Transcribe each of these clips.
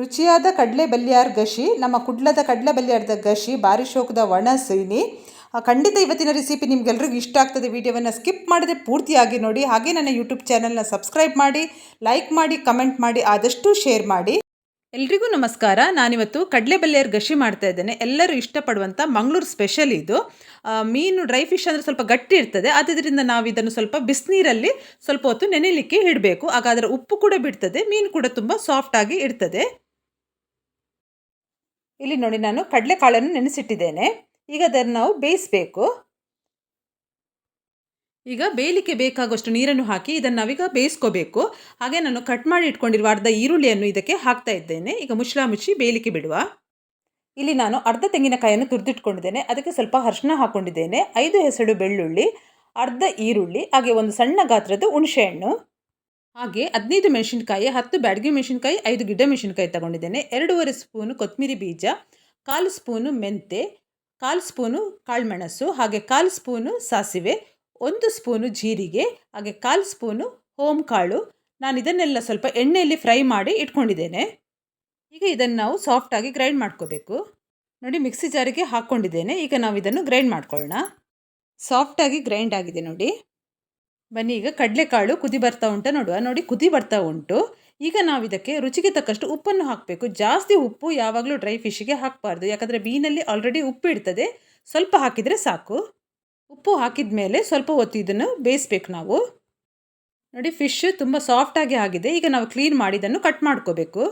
ರುಚಿಯಾದ ಕಡಲೆ ಬಲ್ಯಾರ್ ಗಶಿ, ನಮ್ಮ ಕುಡ್ಲದ ಕಡಲೆ ಬಲ್ಯಾರ್ದ ಗಶಿ, ಭಾರಿ ಶೋಕದ ಒಣ ಸೀನಿ. ಖಂಡಿತ ಇವತ್ತಿನ ರೆಸಿಪಿ ನಿಮ್ಗೆಲ್ರಿಗೂ ಇಷ್ಟ ಆಗ್ತದೆ. ವಿಡಿಯೋವನ್ನು ಸ್ಕಿಪ್ ಮಾಡದೆ ಪೂರ್ತಿಯಾಗಿ ನೋಡಿ. ಹಾಗೆ ನನ್ನ ಯೂಟ್ಯೂಬ್ ಚಾನಲ್ನ ಸಬ್ಸ್ಕ್ರೈಬ್ ಮಾಡಿ ಲೈಕ್ ಮಾಡಿ ಕಮೆಂಟ್ ಮಾಡಿ, ಆದಷ್ಟು ಶೇರ್ ಮಾಡಿ. ಎಲ್ರಿಗೂ ನಮಸ್ಕಾರ. ನಾನಿವತ್ತು ಕಡಲೆ ಬಲ್ಲೆಯರ್ ಗಶಿ ಮಾಡ್ತಾ ಇದ್ದೇನೆ. ಎಲ್ಲರೂ ಇಷ್ಟಪಡುವಂಥ ಮಂಗಳೂರು ಸ್ಪೆಷಲ್ ಇದು. ಮೀನು ಡ್ರೈ ಫಿಶ್ ಅಂದರೆ ಸ್ವಲ್ಪ ಗಟ್ಟಿ ಇರ್ತದೆ. ಆದ್ದರಿಂದ ನಾವು ಇದನ್ನು ಸ್ವಲ್ಪ ಬಿಸಿನೀರಲ್ಲಿ ಸ್ವಲ್ಪ ಹೊತ್ತು ನೆನೆಯಲಿಕ್ಕೆ ಇಡಬೇಕು. ಹಾಗಾದರೆ ಉಪ್ಪು ಕೂಡ ಬಿಡ್ತದೆ, ಮೀನು ಕೂಡ ತುಂಬ ಸಾಫ್ಟಾಗಿ ಇರ್ತದೆ. ಇಲ್ಲಿ ನೋಡಿ ನಾನು ಕಡಲೆಕಾಳನ್ನು ನೆನೆಸಿಟ್ಟಿದ್ದೇನೆ. ಈಗ ಅದನ್ನು ನಾವು ಬೇಯಿಸಬೇಕು. ಈಗ ಬೇಯಲಿಕ್ಕೆ ಬೇಕಾಗುವಷ್ಟು ನೀರನ್ನು ಹಾಕಿ ಇದನ್ನು ನಾವೀಗ ಬೇಯಿಸ್ಕೋಬೇಕು. ಹಾಗೆ ನಾನು ಕಟ್ ಮಾಡಿ ಇಟ್ಕೊಂಡಿರುವ ಅರ್ಧ ಈರುಳ್ಳಿಯನ್ನು ಇದಕ್ಕೆ ಹಾಕ್ತಾ ಇದ್ದೇನೆ. ಈಗ ಮುಚ್ಚಳ ಮುಚ್ಚಿ ಬೇಯಲಿಕ್ಕೆ ಬಿಡುವ. ಇಲ್ಲಿ ನಾನು ಅರ್ಧ ತೆಂಗಿನಕಾಯಿಯನ್ನು ತುರಿದಿಟ್ಕೊಂಡಿದ್ದೇನೆ. ಅದಕ್ಕೆ ಸ್ವಲ್ಪ ಅರ್ಶಿನ ಹಾಕ್ಕೊಂಡಿದ್ದೇನೆ ಐದು ಹೆಸರು ಬೆಳ್ಳುಳ್ಳಿ, ಅರ್ಧ ಈರುಳ್ಳಿ, ಹಾಗೆ ಒಂದು ಸಣ್ಣ ಗಾತ್ರದ ಹುಣಸೆಹಣ್ಣು. ಹಾಗೆ ಹದಿನೈದು ಮೆಣಸಿನ್ಕಾಯಿ, ಹತ್ತು ಬ್ಯಾಡಗಿ ಮೆಣಸಿನ್ಕಾಯಿ, ಐದು ಗಿಡ್ಡ ಮೆಣಸಿನ್ಕಾಯಿ ತಗೊಂಡಿದ್ದೇನೆ. ಎರಡೂವರೆ ಸ್ಪೂನು ಕೊತ್ತಂಬರಿ ಬೀಜ, ಕಾಲು ಸ್ಪೂನು ಮೆಂತೆ, ಕಾಲು ಸ್ಪೂನು ಕಾಳುಮೆಣಸು, ಹಾಗೆ ಕಾಲು ಸ್ಪೂನು ಸಾಸಿವೆ, ಒಂದು ಸ್ಪೂನು ಜೀರಿಗೆ, ಹಾಗೆ ಕಾಲು ಸ್ಪೂನು ಹೋಮ್ ಕಾಳು ನಾನು ಇದನ್ನೆಲ್ಲ ಸ್ವಲ್ಪ ಎಣ್ಣೆಯಲ್ಲಿ ಫ್ರೈ ಮಾಡಿ ಇಟ್ಕೊಂಡಿದ್ದೇನೆ. ಈಗ ಇದನ್ನು ನಾವು ಸಾಫ್ಟಾಗಿ ಗ್ರೈಂಡ್ ಮಾಡ್ಕೋಬೇಕು. ನೋಡಿ, ಮಿಕ್ಸಿ ಜಾರಿಗೆ ಹಾಕ್ಕೊಂಡಿದ್ದೇನೆ. ಈಗ ನಾವು ಇದನ್ನು ಗ್ರೈಂಡ್ ಮಾಡ್ಕೊಳ್ಳೋಣ. ಸಾಫ್ಟಾಗಿ ಗ್ರೈಂಡ್ ಆಗಿದೆ ನೋಡಿ. ಬನ್ನಿ, ಈಗ ಕಡಲೆಕಾಳು ಕುದಿ ಬರ್ತಾ ಉಂಟ ನೋಡುವ. ನೋಡಿ, ಕುದಿ ಬರ್ತಾ ಉಂಟು. ಈಗ ನಾವು ಇದಕ್ಕೆ ರುಚಿಗೆ ತಕ್ಕಷ್ಟು ಉಪ್ಪನ್ನು ಹಾಕಬೇಕು. ಜಾಸ್ತಿ ಉಪ್ಪು ಯಾವಾಗಲೂ ಡ್ರೈ ಫಿಶ್ಗೆ ಹಾಕಬಾರ್ದು. ಯಾಕಂದರೆ ಮೀನಲ್ಲಿ ಆಲ್ರೆಡಿ ಉಪ್ಪು ಇರ್ತದೆ ಸ್ವಲ್ಪ ಹಾಕಿದರೆ ಸಾಕು. ಉಪ್ಪು ಹಾಕಿದ ಮೇಲೆ ಸ್ವಲ್ಪ ಹೊತ್ತು ಇದನ್ನು ಬೇಯಿಸ್ಬೇಕು ನಾವು. ನೋಡಿ ಫಿಶ್ ತುಂಬ ಸಾಫ್ಟಾಗಿ ಆಗಿದೆ. ಈಗ ನಾವು ಕ್ಲೀನ್ ಮಾಡಿ ಇದನ್ನು ಕಟ್ ಮಾಡ್ಕೋಬೇಕು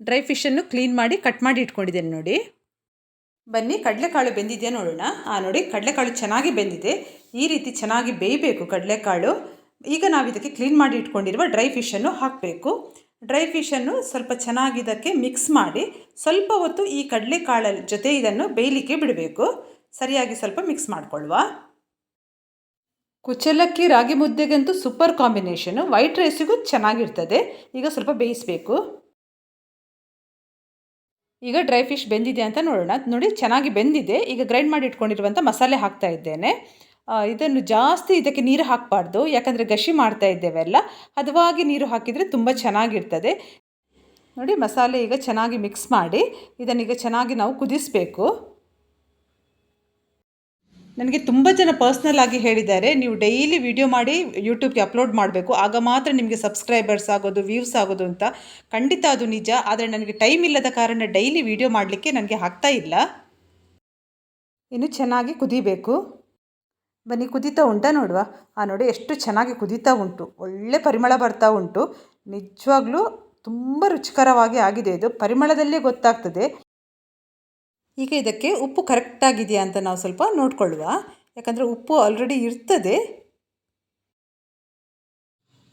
ಡ್ರೈ ಫಿಶನ್ನು ಕ್ಲೀನ್ ಮಾಡಿ ಕಟ್ ಮಾಡಿ ಇಟ್ಕೊಂಡಿದ್ದೇನೆ ನೋಡಿ. ಬನ್ನಿ, ಕಡಲೆಕಾಳು ಬೆಂದಿದೆಯಾ ನೋಡೋಣ. ಆ, ನೋಡಿ, ಕಡಲೆಕಾಳು ಚೆನ್ನಾಗಿ ಬೆಂದಿದೆ. ಈ ರೀತಿ ಚೆನ್ನಾಗಿ ಬೇಯಬೇಕು ಕಡಲೆಕಾಳು. ಈಗ ನಾವು ಇದಕ್ಕೆ ಕ್ಲೀನ್ ಮಾಡಿ ಇಟ್ಕೊಂಡಿರುವ ಡ್ರೈ ಫಿಶನ್ನು ಹಾಕಬೇಕು. ಡ್ರೈ ಫಿಶನ್ನು ಸ್ವಲ್ಪ ಚೆನ್ನಾಗಿ ಇದಕ್ಕೆ ಮಿಕ್ಸ್ ಮಾಡಿ, ಸ್ವಲ್ಪ ಹೊತ್ತು ಈ ಕಡಲೆಕಾಳ ಜೊತೆ ಇದನ್ನು ಬೇಯಲಿಕ್ಕೆ ಬಿಡಬೇಕು. ಸರಿಯಾಗಿ ಸ್ವಲ್ಪ ಮಿಕ್ಸ್ ಮಾಡಿಕೊಳ್ಳುವ. ಕುಚ್ಚಲಕ್ಕಿ ರಾಗಿ ಮುದ್ದೆಗಂತೂ ಸೂಪರ್ ಕಾಂಬಿನೇಷನು ವೈಟ್ ರೈಸಿಗೂ ಚೆನ್ನಾಗಿರ್ತದೆ. ಈಗ ಸ್ವಲ್ಪ ಬೇಯಿಸಬೇಕು. ಈಗ ಡ್ರೈ ಫಿಶ್ ಬೆಂದಿದೆ ಅಂತ ನೋಡೋಣ. ನೋಡಿ ಚೆನ್ನಾಗಿ ಬೆಂದಿದೆ. ಈಗ ಗ್ರೈಂಡ್ ಮಾಡಿ ಇಟ್ಕೊಂಡಿರುವಂಥ ಮಸಾಲೆ ಹಾಕ್ತಾ ಇದ್ದೇನೆ. ಇದನ್ನು ಜಾಸ್ತಿ ಇದಕ್ಕೆ ನೀರು ಹಾಕಬಾರ್ದು. ಯಾಕಂದರೆ ಗಶಿ ಮಾಡ್ತಾ ಇದ್ದೇವೆಲ್ಲ ಹದವಾಗಿ ನೀರು ಹಾಕಿದರೆ ತುಂಬ ಚೆನ್ನಾಗಿರ್ತದೆ. ನೋಡಿ ಮಸಾಲೆ ಈಗ ಚೆನ್ನಾಗಿ ಮಿಕ್ಸ್ ಮಾಡಿ ಇದನ್ನೀಗ ಚೆನ್ನಾಗಿ ನಾವು ಕುದಿಸಬೇಕು. ನನಗೆ ತುಂಬ ಜನ ಪರ್ಸ್ನಲ್ ಆಗಿ ಹೇಳಿದ್ದಾರೆ, ನೀವು ಡೈಲಿ ವಿಡಿಯೋ ಮಾಡಿ ಯೂಟ್ಯೂಬ್ಗೆ ಅಪ್ಲೋಡ್ ಮಾಡಬೇಕು. ಆಗ ಮಾತ್ರ ನಿಮಗೆ ಸಬ್ಸ್ಕ್ರೈಬರ್ಸ್ ಆಗೋದು ವ್ಯೂಸ್ ಆಗೋದು ಅಂತ. ಖಂಡಿತ ಅದು ನಿಜ, ಆದರೆ ನನಗೆ ಟೈಮ್ ಇಲ್ಲದ ಕಾರಣ ಡೈಲಿ ವಿಡಿಯೋ ಮಾಡಲಿಕ್ಕೆ ನನಗೆ ಆಗ್ತಾ ಇಲ್ಲ. ಇನ್ನು ಚೆನ್ನಾಗಿ ಕುದಿಬೇಕು. ಬನ್ನಿ, ಕುದೀತಾ ಉಂಟಾ ನೋಡುವ? ಆ ನೋಡಿ, ಎಷ್ಟು ಚೆನ್ನಾಗಿ ಕುದೀತಾ ಉಂಟು. ಒಳ್ಳೆ ಪರಿಮಳ ಬರ್ತಾ ಉಂಟು. ನಿಜವಾಗ್ಲೂ ತುಂಬ ರುಚಿಕರವಾಗಿ ಆಗಿದೆ ಇದು. ಪರಿಮಳದಲ್ಲೇ ಗೊತ್ತಾಗ್ತದೆ. ಈಗ ಇದಕ್ಕೆ ಉಪ್ಪು ಕರೆಕ್ಟಾಗಿದೆಯಾ ಅಂತ ನಾವು ಸ್ವಲ್ಪ ನೋಡ್ಕೊಳ್ಳುವ. ಯಾಕಂದರೆ ಉಪ್ಪು ಆಲ್ರೆಡಿ ಇರ್ತದೆ.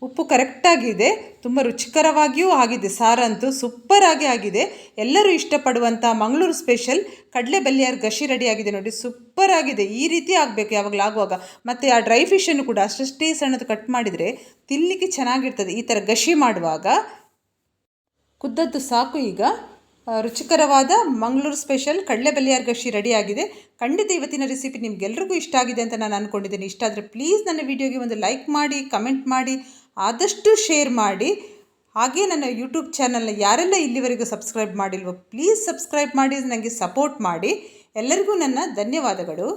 ಉಪ್ಪು ಕರೆಕ್ಟಾಗಿದೆ ತುಂಬ ರುಚಿಕರವಾಗಿಯೂ ಆಗಿದೆ. ಸಾರಂತೂ ಸೂಪರಾಗಿ ಆಗಿದೆ. ಎಲ್ಲರೂ ಇಷ್ಟಪಡುವಂಥ ಮಂಗಳೂರು ಸ್ಪೆಷಲ್ ಕಡಲೆ ಬಲ್ಯಾರ್ ಗಶಿ ರೆಡಿ ಆಗಿದೆ ನೋಡಿ. ಸೂಪರ್ ಆಗಿದೆ. ಈ ರೀತಿ ಆಗಬೇಕು ಯಾವಾಗಲೂ ಆಗುವಾಗ. ಮತ್ತು ಆ ಡ್ರೈ ಫಿಶನ್ನು ಕೂಡ ಅಷ್ಟೇ ಸಣ್ಣದು ಕಟ್ ಮಾಡಿದರೆ ತಿನ್ನಲಿಕ್ಕೆ ಚೆನ್ನಾಗಿರ್ತದೆ. ಈ ಥರ ಗಶಿ ಮಾಡುವಾಗ ಕುದ್ದದ್ದು ಸಾಕು ಈಗ. ರುಚಿಕರವಾದ ಮಂಗಳೂರು ಸ್ಪೆಷಲ್ ಕಡಲೆ ಬಲಿಯಾರ್ ಗಶಿ ರೆಡಿ ಆಗಿದೆ ಖಂಡಿತ ಇವತ್ತಿನ ರೆಸಿಪಿ ನಿಮ್ಗೆಲ್ರಿಗೂ ಇಷ್ಟ ಆಗಿದೆ ಅಂತ ನಾನು ಅಂದ್ಕೊಂಡಿದ್ದೀನಿ ಇಷ್ಟ ಆದರೆ ಪ್ಲೀಸ್ ನನ್ನ ವಿಡಿಯೋಗೆ ಒಂದು ಲೈಕ್ ಮಾಡಿ, ಕಮೆಂಟ್ ಮಾಡಿ, ಆದಷ್ಟು ಶೇರ್ ಮಾಡಿ. ಹಾಗೆ ನನ್ನ ಯೂಟ್ಯೂಬ್ ಚಾನಲ್ನ ಯಾರೆಲ್ಲ ಇಲ್ಲಿವರೆಗೂ ಸಬ್ಸ್ಕ್ರೈಬ್ ಮಾಡಿಲ್ವೋ, ಪ್ಲೀಸ್ ಸಬ್ಸ್ಕ್ರೈಬ್ ಮಾಡಿ ನನಗೆ ಸಪೋರ್ಟ್ ಮಾಡಿ. ಎಲ್ಲರಿಗೂ ನನ್ನ ಧನ್ಯವಾದಗಳು.